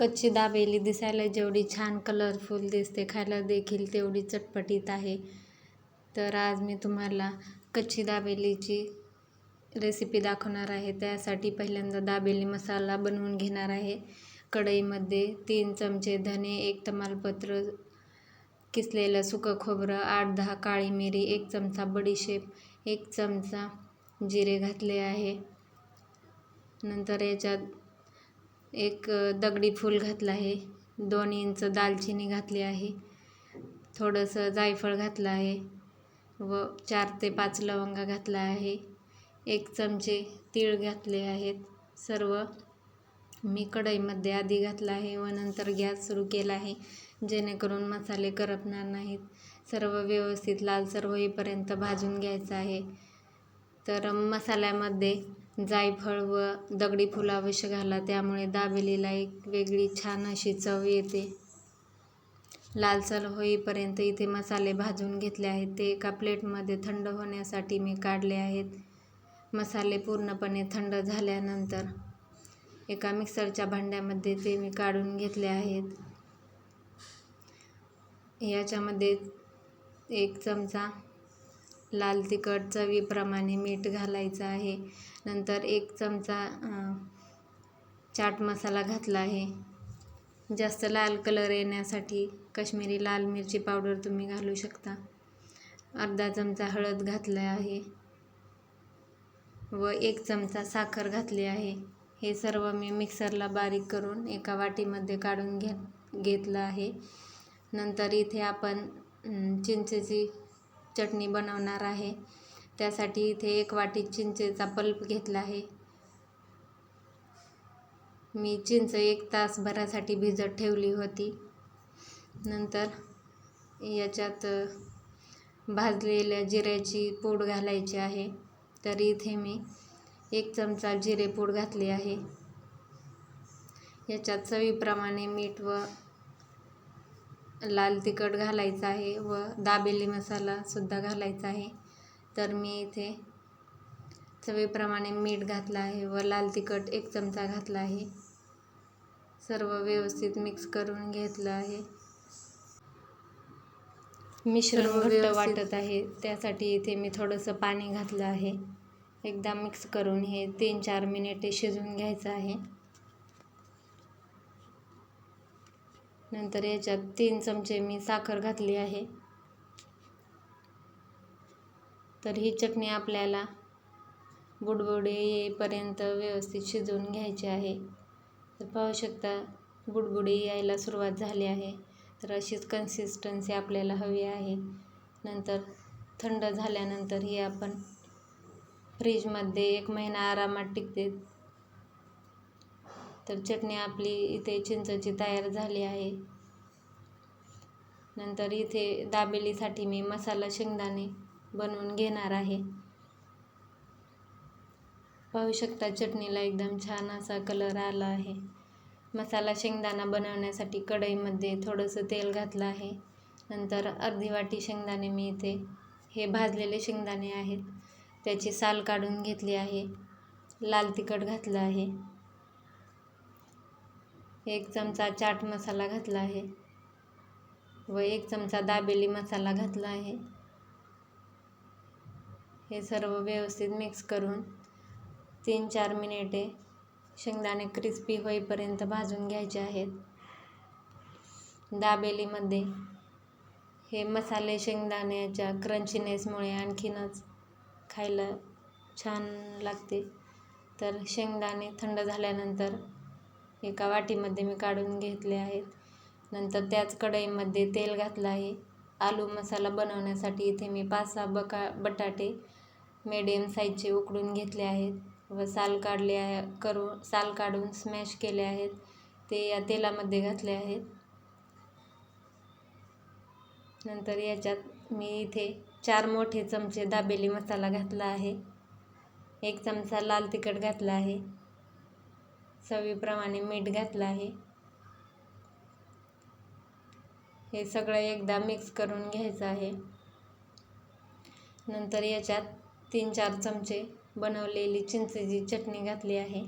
कच्ची दाबेली दिसायला जेवढी छान कलरफुल दिसते खायला देखील तेवढी चटपटीत आहे. तर आज मी तुम्हाला कच्ची दाबेलीची रेसिपी दाखवणार आहे. त्यासाठी पहिल्यांदा दाबेली मसाला बनवून घेणार आहे. कढईमध्ये तीन चमचे धने एक तमालपत्र किसलेलं सुकं खोबरं आठ दहा काळी मिरी एक चमचा बडीशेप एक चमचा जिरे घातले आहे. नंतर याच्यात एक दगडी फूल घातलं आहे. दोन इंच दालचिनी घातली आहे. थोडंसं जायफळ घातलं आहे व चार ते पाच लवंगा घातला आहे. एक चमचे तीळ घातले आहेत. सर्व मी कढईमध्ये आधी घातला आहे व नंतर गॅस सुरू केला आहे. जेणेकरून मसाले करपणार नाहीत. सर्व व्यवस्थित लालसर होईपर्यंत भाजून घ्यायचं आहे. तर मसाल्यामध्ये जायफळ व दगडी फूल अवश्य घाला त्यामुळे दाबेलीला एक वेगळी छान अशी चव येते. लालसर होईपर्यंत इथे मसाले भाजून घेतले आहेत. ते एका प्लेटमध्ये थंड होण्यासाठी मी काढले आहेत. मसाले पूर्णपणे थंड झाल्यानंतर एका मिक्सरच्या भांड्यामध्ये ते मी काढून घेतले आहेत. याच्यामध्ये एक चमचा लाल तिखट चवीप्रमाणे मीठ घालायचं आहे. नंतर एक चमचा चाट मसाला घातला आहे. जास्त लाल कलर येण्यासाठी कश्मीरी लाल मिरची पावडर तुम्ही घालू शकता. अर्धा चमचा हळद घातला आहे. व एक चमचा साखर घातली आहे. हे सर्व मी मिक्सरला बारीक करून एका वाटीमध्ये काढून घे घेतलं आहे. नंतर इथे आपण चिंचेची चटणी बनवणार आहे. त्यासाठी इथे एक वाटी चिंचेचा पल्प घेतला आहे. मी चिंच एक तासभरासाठी भिजत ठेवली होती. नंतर याच्यात भाजलेल्या जिऱ्याची पूड घालायची आहे. तर इथे मी एक चमचा जिरे पूड घातली आहे. याच्यात चवीप्रमाणे मीठ व लाल तिखट घालायचं आहे व दाबेली मसालासुद्धा घालायचा आहे. तर मी इथे चवीप्रमाणे मीठ घातलं आहे व लाल तिखट एक चमचा घातला आहे. सर्व व्यवस्थित मिक्स करून घेतलं आहे. मिश्रण घट्ट वाटत आहे. त्यासाठी इथे मी थोडंसं पाणी घातलं आहे. एकदा मिक्स करून हे तीन चार मिनिटे शिजवून घ्यायचं आहे. नंतर याच्यात तीन चमचे मी साखर घातली आहे. तर ही चटणी आपल्याला बुडबुडे येईपर्यंत व्यवस्थित शिजवून घ्यायची आहे. तर पाहू शकता बुडबुडी यायला सुरुवात झाली आहे. तर अशीच कन्सिस्टन्सी आपल्याला हवी आहे. नंतर थंड झाल्यानंतर ही आपण फ्रीजमध्ये एक महिना आरामात टिकते. तर चटणी आपली इथे चिंचची तयार झाली आहे. नंतर इथे दाबेलीसाठी मी मसाला शेंगदाणे बनवून घेणार आहे. पाहू शकता चटणीला एकदम छान असा कलर आला आहे. मसाला शेंगदाणा बनवण्यासाठी कढईमध्ये थोडंसं तेल घातलं आहे. नंतर अर्धी वाटी शेंगदाणे मी इथे हे भाजलेले शेंगदाणे आहेत त्याची साल काढून घेतली आहे. लाल तिखट घातलं आहे. एक चमचा चाट मसाला घातला आहे व एक चमचा दाबेली मसाला घातला आहे. हे सर्व व्यवस्थित मिक्स करून तीन चार मिनिटे शेंगदाणे क्रिस्पी होईपर्यंत भाजून घ्यायचे आहेत. दाबेलीमध्ये हे मसाले शेंगदाण्याच्या क्रंचीनेसमुळे आणखीनच खायला छान लागते. तर शेंगदाणे थंड झाल्यानंतर एका वाटीमध्ये मी काढून घेतले आहेत. नंतर त्याच कढईमध्ये तेल घातलं आहे. आलू मसाला बनवण्यासाठी इथे मी पाच सहा बका बटाटे मीडियम साईजचे उकडून घेतले आहेत व साल काढले आहे करून साल काढून स्मॅश केले आहेत. ते या तेलामध्ये घातले आहेत. नंतर याच्यात मी इथे चार मोठे चमचे दाबेली मसाला घातला आहे. एक चमचा लाल तिखट घातला आहे. चवीप्रमाणे मीठ घातलं आहे. हे सगळं एकदा मिक्स करून घ्यायचं आहे. नंतर याच्यात तीन चार चमचे बनवलेली चिंचेची चटणी घातली आहे.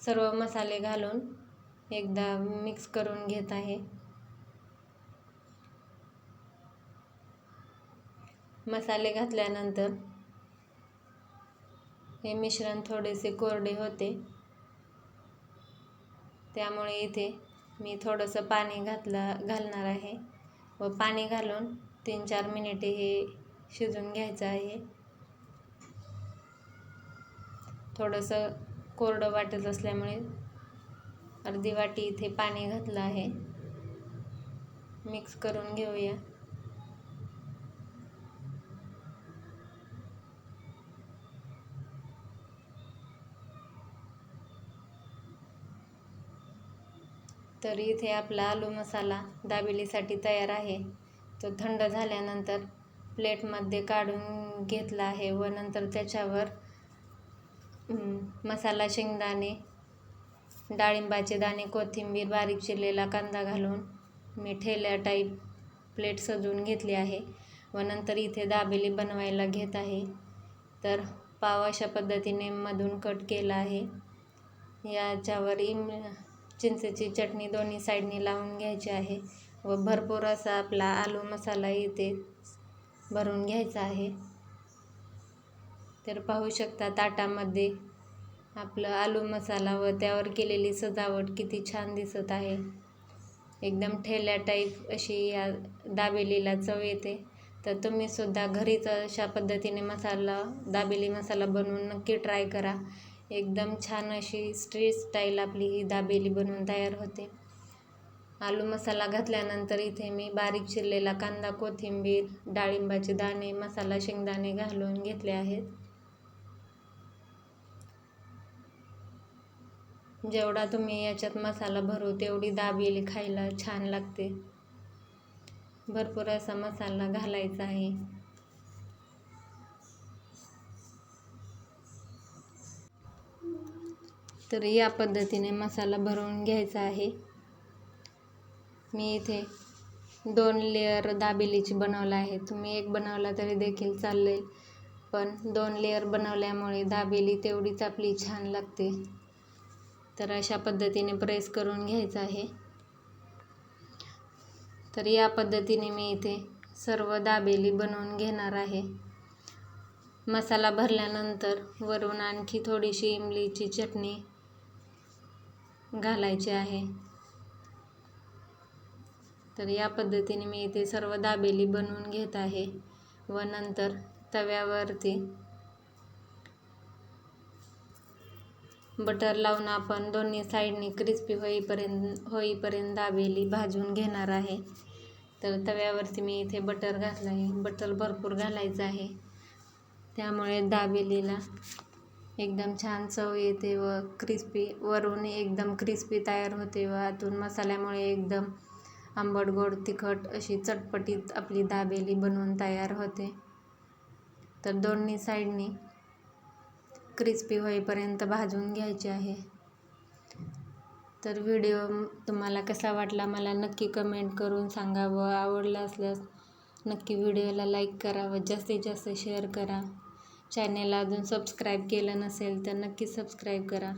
सर्व मसाले घालून एकदा मिक्स करून घेत आहे. मसाले घातल्यानंतर हे मिश्रण थोडेसे कोरडे होते. त्यामुळे इथे मी थोडंसं पाणी घातलं घालणार आहे व पाणी घालून तीन चार मिनिटे हे शिजून घ्यायचं आहे. थोडंसं कोरडं वाटत असल्यामुळे अर्धी वाटी इथे पाणी घातलं आहे. मिक्स करून घेऊया. तर इथे आपला आलू मसाला दाबेलीसाठी तयार आहे. तो थंड झाल्यानंतर प्लेटमध्ये काढून घेतला आहे व नंतर त्याच्यावर मसाला शेंगदाणे डाळिंबाचे दाणे कोथिंबीर बारीक चिरलेला कांदा घालून मी ठेल्या टाईप प्लेट सजवून घेतली आहे व नंतर इथे दाबेली बनवायला घेत आहे. तर पाव अशा पद्धतीने मधून कट केला आहे. याच्यावर इम चिंचेची चटणी दोन्ही साईडनी लावून घ्यायची आहे व भरपूर असा आपला आलू मसाला इथे भरून घ्यायचा आहे. तर पाहू शकता ताटामध्ये आपलं आलू मसाला व त्यावर केलेली सजावट किती छान दिसत आहे. एकदम ठेल्या टाईप अशी या दाबेलीला चव येते. तर तुम्हीसुद्धा घरीच अशा पद्धतीने मसाला दाबेली मसाला बनवून नक्की ट्राय करा. एकदम छान अशी स्ट्रीट स्टाईल आपली ही दाबेली बनवून तयार होते. आलू मसाला घातल्यानंतर इथे मी बारीक चिरलेला कांदा कोथिंबीर डाळिंबाचे दाणे मसाला शेंगदाणे घालून घेतले आहेत. जेवढा तुम्ही याच्यात मसाला भरू तेवढी दाबेली खायला छान लागते. भरपूर असा मसाला घालायचा आहे. तर या पद्धतीने मसाला भरवून घ्यायचा आहे. मी इथे दोन लेअर दाबेलीची बनवला आहे. तुम्ही एक बनवला तरी देखील चालेल पण दोन लेअर बनवल्यामुळे दाबेली तेवढीच आपली छान लागते. तर अशा पद्धतीने प्रेस करून घ्यायचं आहे. तर या पद्धतीने मी इथे सर्व दाबेली बनवून घेणार आहे. मसाला भरल्यानंतर वरून आणखी थोडीशी इमलीची चटणी घालायचे आहे. तर या पद्धतीने मी इथे सर्व दाबेली बनवून घेत आहे व नंतर तव्यावरती बटर लावून आपण दोन्ही साईडनी क्रिस्पी होईपर्यंत होईपर्यंत दाबेली भाजून घेणार आहे. तर तव्यावरती मी इथे बटर घातलं आहे बटर भरपूर घालायचं आहे. त्यामुळे दाबेलीला एकदम छान चव येते व क्रिस्पी वरून एकदम क्रिस्पी तयार होते व आतून मसाल्यामुळे एकदम आंबट गोड तिखट अशी चटपटीत आपली दाबेली बनवून तयार होते. तर दोन्ही साईडनी क्रिस्पी होईपर्यंत भाजून घ्यायचे आहे. तर व्हिडिओ तुम्हाला कसा वाटला मला नक्की कमेंट करून सांगा व आवडला असल्यास नक्की व्हिडिओला लाईक करा व जास्तीत जास्त शेअर करा. चॅनेलला अजून सबस्क्राईब केलं नसेल तर नक्की सबस्क्राईब करा.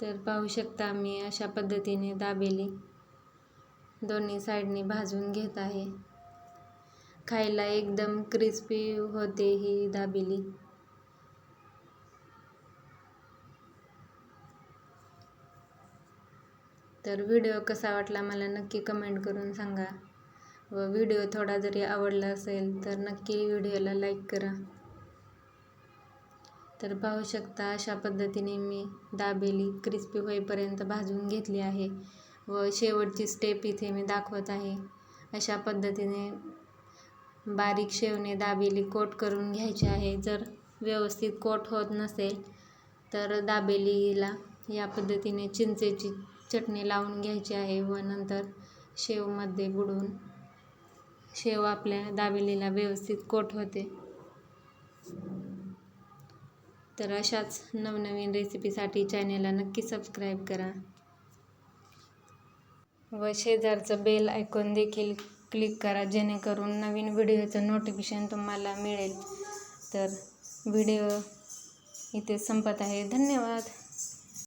तर पाहू शकता मी अशा पद्धतीने दाबेली. दोन्ही साईडनी भाजून घेत आहे. खायला एकदम क्रिस्पी होते ही दाबेली. तर व्हिडिओ कसा वाटला मला नक्की कमेंट करून सांगा. व व्हिडिओ थोडा जरी आवडला असेल तर नक्की व्हिडिओला लाईक करा. तर पाहू शकता अशा पद्धतीने मी दाबेली क्रिस्पी होईपर्यंत भाजून घेतली आहे व शेवटची स्टेप इथे मी दाखवत आहे. अशा पद्धतीने बारीक शेवने दाबेली कोट करून घ्यायची आहे. जर व्यवस्थित कोट होत नसेल तर दाबेलीला या पद्धतीने चिंचेची चटणी लावून घ्यायची आहे व नंतर शेवमध्ये बुडवून शेव आपल्या दाबेलीला व्यवस्थित कोट होते. तर अशाच नवनवीन रेसिपीसाठी चॅनेलला नक्की सबस्क्राईब करा. व शेजारचं बेल ऐकून देखील क्लिक करा जेणेकरून नवीन व्हिडिओचं नोटिफिकेशन तुम्हाला मिळेल. तर व्हिडिओ इथे संपत आहे. धन्यवाद!